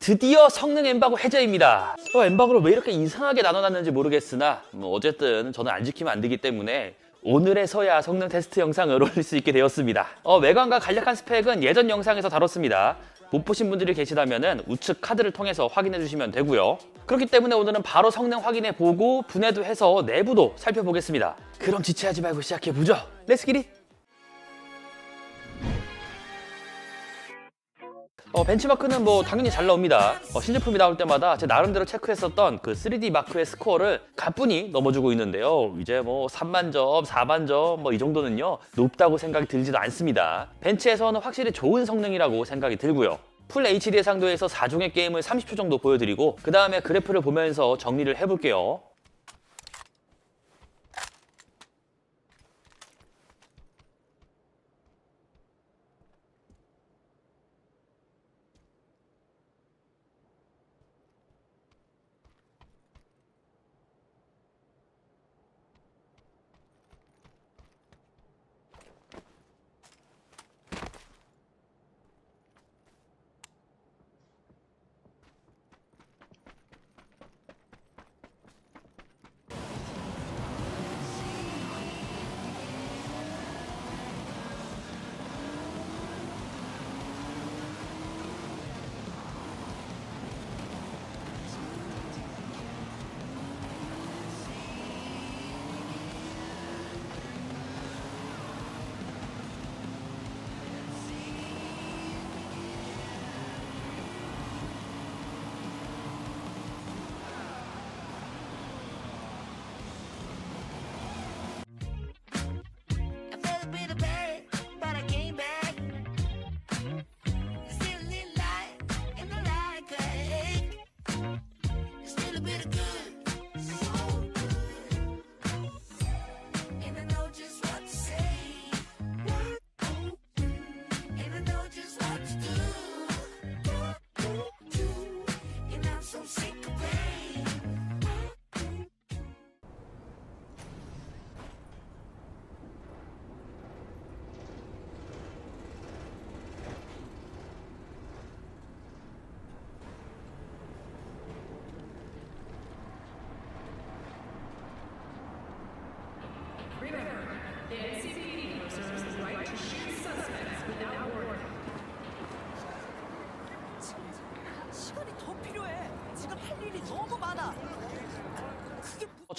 드디어 성능 엠바고 해제입니다. 어, 엠바고를 왜 이렇게 이상하게 나눠놨는지 모르겠으나 뭐 어쨌든 저는 안 지키면 안 되기 때문에 오늘에서야 성능 테스트 영상을 올릴 수 있게 되었습니다. 어, 외관과 간략한 스펙은 예전 영상에서 다뤘습니다. 못 보신 분들이 계시다면 우측 카드를 통해서 확인해 주시면 되고요. 그렇기 때문에 오늘은 바로 성능 확인해 보고 분해도 해서 내부도 살펴보겠습니다. 그럼 지체하지 말고 시작해 보죠. 렛츠 기릿! 어, 벤치마크는 뭐 당연히 잘 나옵니다. 어, 신제품이 나올 때마다 제 나름대로 체크했었던 그 3D 마크의 스코어를 가뿐히 넘어주고 있는데요. 이제 뭐 3만 점, 4만 점 뭐 이 정도는요 높다고 생각이 들지도 않습니다. 벤치에서는 확실히 좋은 성능이라고 생각이 들고요. 풀 HD 상도에서 4종의 게임을 30초 정도 보여드리고 그 다음에 그래프를 보면서 정리를 해볼게요.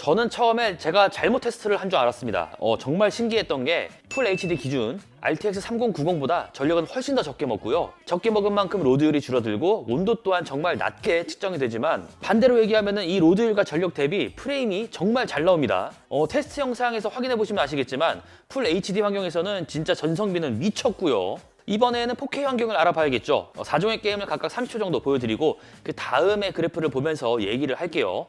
저는 처음에 제가 잘못 테스트를 한 줄 알았습니다. 어, 정말 신기했던 게 풀 HD 기준 RTX 3090보다 전력은 훨씬 더 적게 먹고요. 적게 먹은 만큼 로드율이 줄어들고 온도 또한 정말 낮게 측정이 되지만 반대로 얘기하면 이 로드율과 전력 대비 프레임이 정말 잘 나옵니다. 어, 테스트 영상에서 확인해 보시면 아시겠지만 풀 HD 환경에서는 진짜 전성비는 미쳤고요. 이번에는 4K 환경을 알아봐야겠죠. 어, 4종의 게임을 각각 30초 정도 보여드리고 그 다음에 그래프를 보면서 얘기를 할게요.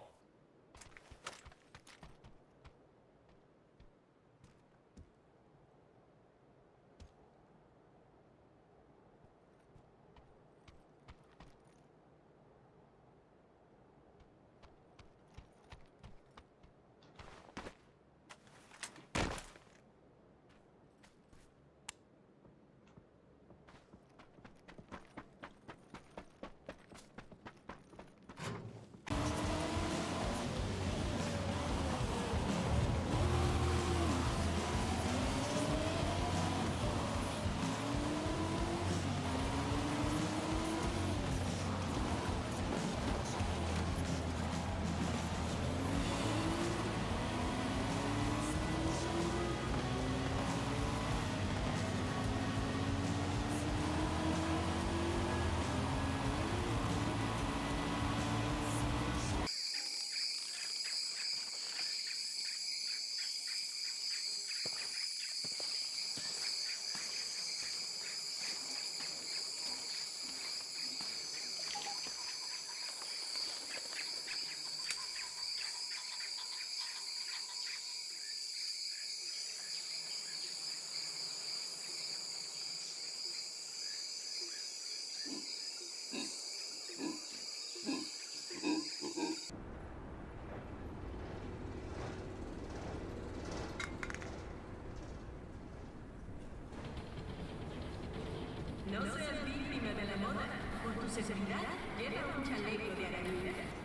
No seas víctima de la moda. Por tu seguridad, lleva un chaleco de arañitas.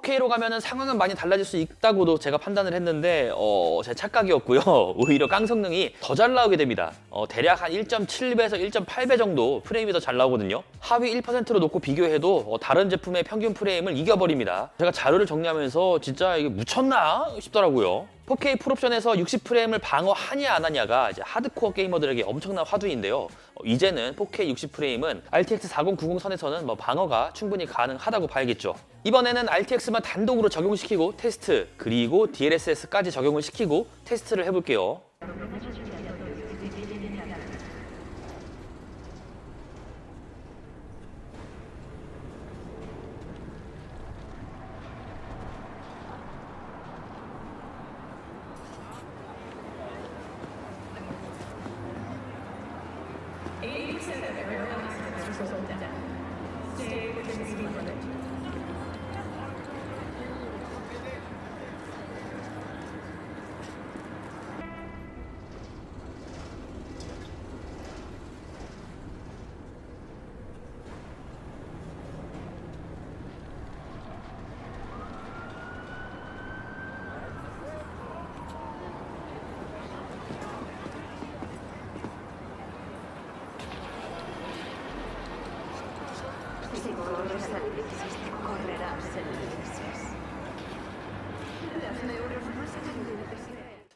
4K로 가면은 상황은 많이 달라질 수 있다고도 제가 판단을 했는데 어, 제 착각이었고요. 오히려 깡 성능이 더 잘 나오게 됩니다. 어, 대략 한 1.7배에서 1.8배 정도 프레임이 더 잘 나오거든요. 하위 1%로 놓고 비교해도 어, 다른 제품의 평균 프레임을 이겨버립니다. 제가 자료를 정리하면서 진짜 이게 묻혔나 싶더라고요. 4K 풀옵션에서 60프레임을 방어하냐 안 하냐가 이제 하드코어 게이머들에게 엄청난 화두인데요. 어, 이제는 4K 60프레임은 RTX 4090 선에서는 뭐 방어가 충분히 가능하다고 봐야겠죠. 이번에는 RTX만 단독으로 적용시키고 테스트, 그리고 DLSS까지 적용을 시키고 테스트를 해볼게요.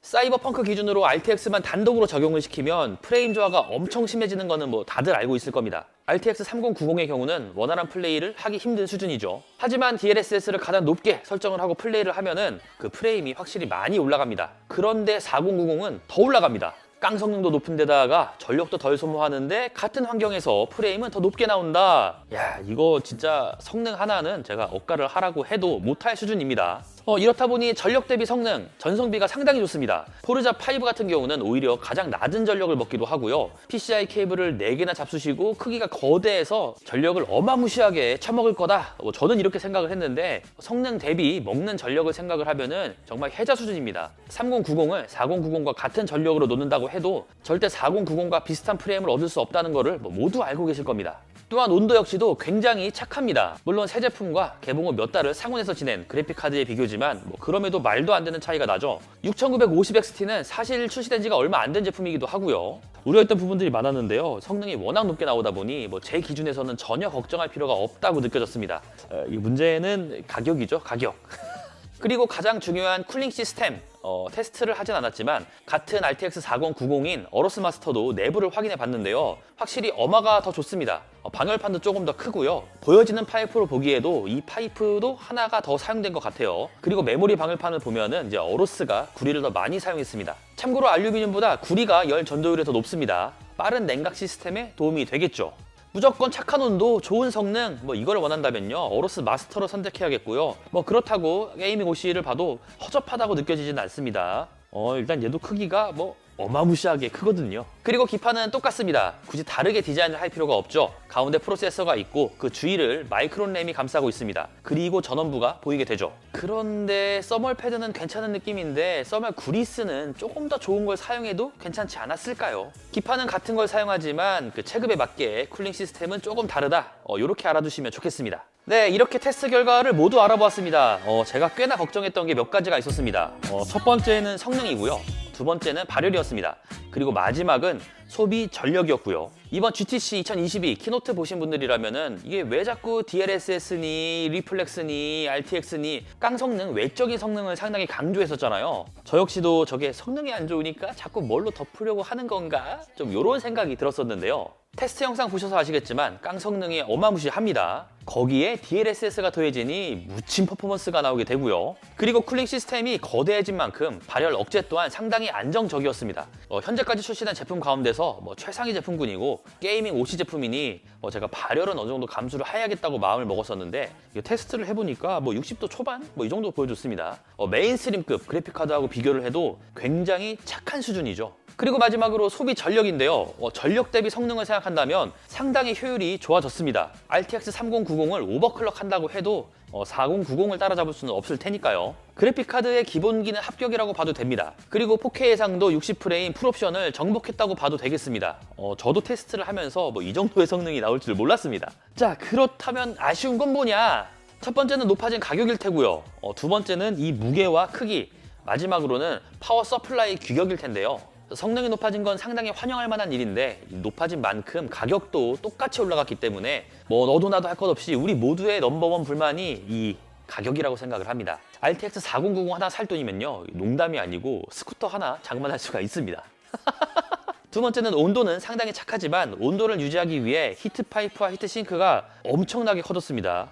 사이버펑크 기준으로 RTX만 단독으로 적용을 시키면 프레임 저하가 엄청 심해지는 거는 뭐 다들 알고 있을 겁니다. RTX 3090의 경우는 원활한 플레이를 하기 힘든 수준이죠. 하지만 DLSS를 가장 높게 설정을 하고 플레이를 하면은 그 프레임이 확실히 많이 올라갑니다. 그런데 4090은 더 올라갑니다. 깡 성능도 높은 데다가 전력도 덜 소모하는데 같은 환경에서 프레임은 더 높게 나온다. 야, 이거 진짜 성능 하나는 제가 억가를 하라고 해도 못할 수준입니다. 어, 이렇다 보니 전력 대비 성능, 전성비가 상당히 좋습니다. 포르자 5 같은 경우는 오히려 가장 낮은 전력을 먹기도 하고요. PCI 케이블을 4개나 잡수시고 크기가 거대해서 전력을 어마무시하게 처먹을 거다. 뭐 저는 이렇게 생각을 했는데 성능 대비 먹는 전력을 생각을 하면은 정말 혜자 수준입니다. 3090을 4090과 같은 전력으로 놓는다고 해도 절대 4090과 비슷한 프레임을 얻을 수 없다는 것을 뭐 모두 알고 계실 겁니다. 또한 온도 역시도 굉장히 착합니다. 물론 새 제품과 개봉 후 몇 달을 상온에서 지낸 그래픽 카드의 비교지만 뭐 그럼에도 말도 안 되는 차이가 나죠. 6950XT는 사실 출시된 지가 얼마 안 된 제품이기도 하고요. 우려했던 부분들이 많았는데요. 성능이 워낙 높게 나오다 보니 뭐 제 기준에서는 전혀 걱정할 필요가 없다고 느껴졌습니다. 어, 이 문제는 가격이죠, 가격. 그리고 가장 중요한 쿨링 시스템 어, 테스트를 하진 않았지만 같은 RTX 4090인 어로스 마스터도 내부를 확인해 봤는데요. 확실히 어마가 더 좋습니다. 어, 방열판도 조금 더 크고요. 보여지는 파이프로 보기에도 이 파이프도 하나가 더 사용된 것 같아요. 그리고 메모리 방열판을 보면은 이제 어로스가 구리를 더 많이 사용했습니다. 참고로 알루미늄보다 구리가 열 전도율이 더 높습니다. 빠른 냉각 시스템에 도움이 되겠죠 무조건 착한 온도, 좋은 성능, 뭐 이걸 원한다면요. 어로스 마스터로 선택해야겠고요. 뭐 그렇다고 게이밍 OC를 봐도 허접하다고 느껴지진 않습니다. 어, 일단 얘도 크기가 뭐 어마무시하게 크거든요. 그리고 기판은 똑같습니다. 굳이 다르게 디자인을 할 필요가 없죠. 가운데 프로세서가 있고 그 주위를 마이크론 램이 감싸고 있습니다. 그리고 전원부가 보이게 되죠. 그런데 써멀 패드는 괜찮은 느낌인데 써멀 구리스는 조금 더 좋은 걸 사용해도 괜찮지 않았을까요? 기판은 같은 걸 사용하지만 그 체급에 맞게 쿨링 시스템은 조금 다르다. 어, 이렇게 알아두시면 좋겠습니다. 네, 이렇게 테스트 결과를 모두 알아보았습니다. 어, 제가 꽤나 걱정했던 게 몇 가지가 있었습니다. 어, 첫 번째는 성능이고요. 두 번째는 발열이었습니다. 그리고 마지막은 소비 전력이었고요. 이번 GTC 2022 키노트 보신 분들이라면은 이게 왜 자꾸 DLSS니 리플렉스니 RTX니 깡 성능 외적인 성능을 상당히 강조했었잖아요. 저 역시도 저게 성능이 안 좋으니까 자꾸 뭘로 덮으려고 하는 건가? 좀 이런 생각이 들었었는데요. 테스트 영상 보셔서 아시겠지만 깡 성능이 어마무시합니다. 거기에 DLSS가 더해지니 묻힌 퍼포먼스가 나오게 되고요. 그리고 쿨링 시스템이 거대해진 만큼 발열 억제 또한 상당히 안정적이었습니다. 어, 현재까지 출시된 제품 가운데서 뭐 최상위 제품군이고 게이밍 OC 제품이니 어, 제가 발열은 어느 정도 감수를 해야겠다고 마음을 먹었었는데 테스트를 해보니까 뭐 60도 초반 뭐 이 정도 보여줬습니다. 어, 메인스트림급 그래픽 카드하고 비교를 해도 굉장히 착한 수준이죠. 그리고 마지막으로 소비 전력인데요. 어, 전력 대비 성능을 생각한다면 상당히 효율이 좋아졌습니다. RTX 3090을 오버클럭 한다고 해도 어, 4090을 따라잡을 수는 없을 테니까요. 그래픽카드의 기본기는 합격이라고 봐도 됩니다. 그리고 4K 해상도 60프레임 풀옵션을 정복했다고 봐도 되겠습니다. 어, 저도 테스트를 하면서 뭐 이 정도의 성능이 나올 줄 몰랐습니다. 자, 그렇다면 아쉬운 건 뭐냐? 첫 번째는 높아진 가격일 테고요. 어, 두 번째는 이 무게와 크기, 마지막으로는 파워 서플라이 규격일 텐데요. 성능이 높아진 건 상당히 환영할 만한 일인데 이 높아진 만큼 가격도 똑같이 올라갔기 때문에 뭐 너도 나도 할 것 없이 우리 모두의 넘버원 불만이 이 가격이라고 생각을 합니다. RTX 4090 하나 살 돈이면요 농담이 아니고 스쿠터 하나 장만할 수가 있습니다. 두 번째는 온도는 상당히 착하지만 온도를 유지하기 위해 히트 파이프와 히트 싱크가 엄청나게 커졌습니다.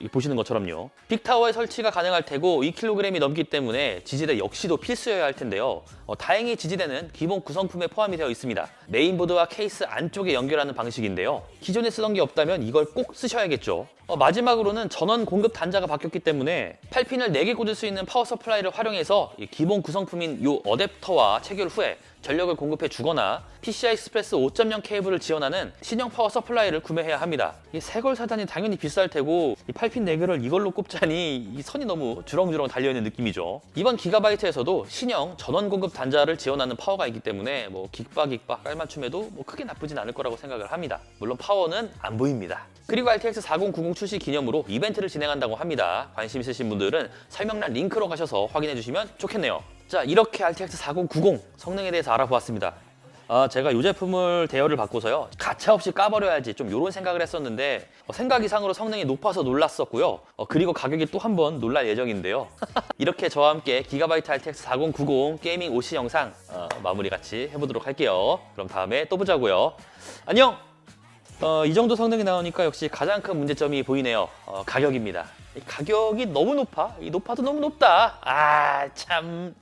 이 보시는 것처럼요. 빅타워에 설치가 가능할 테고 2kg이 넘기 때문에 지지대 역시도 필수여야 할 텐데요. 어, 다행히 지지대는 기본 구성품에 포함이 되어 있습니다. 메인보드와 케이스 안쪽에 연결하는 방식인데요. 기존에 쓰던 게 없다면 이걸 꼭 쓰셔야겠죠. 어, 마지막으로는 전원 공급 단자가 바뀌었기 때문에 8핀을 4개 꽂을 수 있는 파워 서플라이를 활용해서 이 기본 구성품인 이 어댑터와 체결 후에 전력을 공급해 주거나 PCI 익스프레스 5.0 케이블을 지원하는 신형 파워 서플라이를 구매해야 합니다. 이 새 걸 사다니 당연히 비쌀 테고 이 8핀 4개를 이걸로 꼽자니 이 선이 너무 주렁주렁 달려있는 느낌이죠. 이번 기가바이트에서도 신형 전원 공급 단자를 지원하는 파워가 있기 때문에 뭐 긱바 긱바 깔맞춤해도 뭐 크게 나쁘진 않을 거라고 생각을 합니다. 물론 파워는 안 보입니다. 그리고 RTX 4090 출시 기념으로 이벤트를 진행한다고 합니다. 관심 있으신 분들은 설명란 링크로 가셔서 확인해 주시면 좋겠네요. 자, 이렇게 RTX 4090 성능에 대해서 알아보았습니다. 아, 제가 이 제품을 대여를 받고서요. 가차없이 까버려야지 좀 이런 생각을 했었는데 어, 생각 이상으로 성능이 높아서 놀랐었고요. 어, 그리고 가격이 또 한 번 놀랄 예정인데요. 이렇게 저와 함께 기가바이트 RTX 4090 게이밍 OC 영상 어, 마무리 같이 해보도록 할게요. 그럼 다음에 또 보자고요. 안녕! 어, 이 정도 성능이 나오니까 역시 가장 큰 문제점이 보이네요. 어, 가격입니다. 이 가격이 너무 높아. 이 높아도 너무 높다. 아, 참.